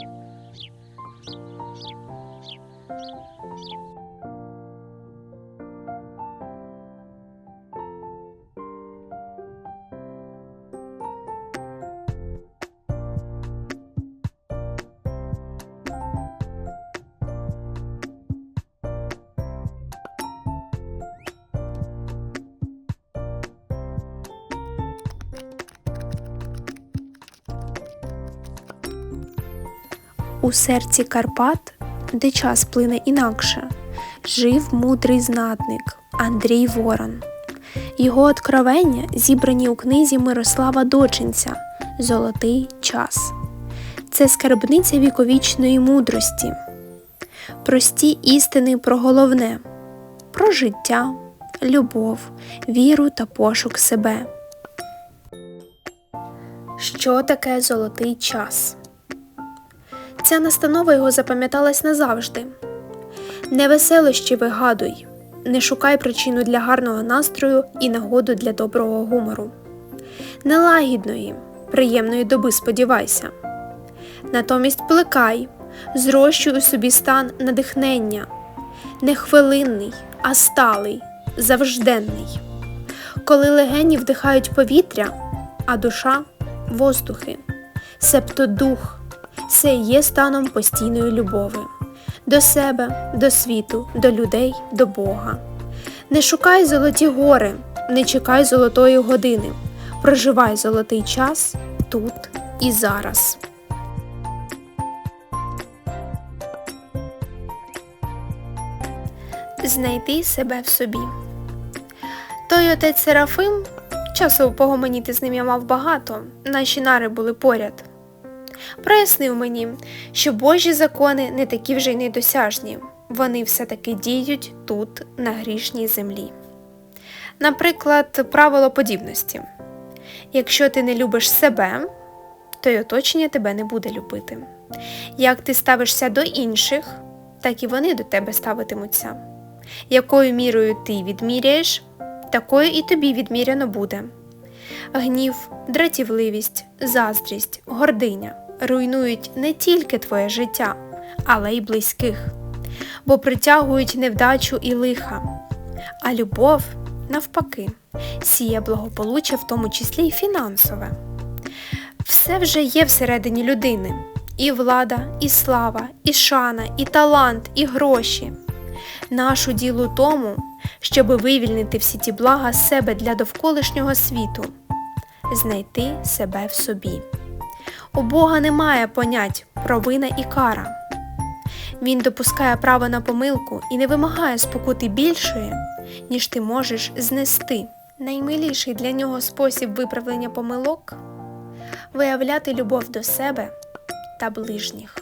you. У серці Карпат, де час плине інакше, жив мудрий знатник Андрій Ворон. Його откровення зібрані у книзі Мирослава Дочинця Золотий час. Це скарбниця віковічної мудрості, прості істини про головне, про життя, любов, віру та пошук себе. Що таке золотий час? Ця настанова його запам'яталась назавжди. Не веселощі вигадуй, не шукай причину для гарного настрою і нагоду для доброго гумору. Нелагідної, приємної доби сподівайся. Натомість плекай, зрощуй у собі стан надихнення, не хвилинний, а сталий, завжденний. Коли легені вдихають повітря, а душа воздухи, себто дух це є станом постійної любови до себе, до світу, до людей, до Бога. Не шукай золоті гори, не чекай золотої години. Проживай золотий час тут і зараз. Знайти себе в собі. Той отець Серафим, часу погомоніти з ним я мав багато, наші нари були поряд прояснив мені, що Божі закони не такі вже й недосяжні, вони все-таки діють тут, на грішній землі. Наприклад, правило подібності якщо ти не любиш себе, то й оточення тебе не буде любити. Як ти ставишся до інших, так і вони до тебе ставитимуться. Якою мірою ти відміряєш, такою і тобі відміряно буде. Гнів, дратівливість, заздрість, гординя руйнують не тільки твоє життя, але й близьких, бо притягують невдачу і лиха, а любов, навпаки, сіє благополуччя, в тому числі й фінансове. Все вже є всередині людини і влада, і слава, і шана, і талант, і гроші. Нашу ділу тому, щоб вивільнити всі ті блага з себе для довколишнього світу, знайти себе в собі. У Бога немає понять провина і кара. Він допускає право на помилку і не вимагає спокути більшої, ніж ти можеш знести. Наймиліший для нього спосіб виправлення помилок виявляти любов до себе та ближніх.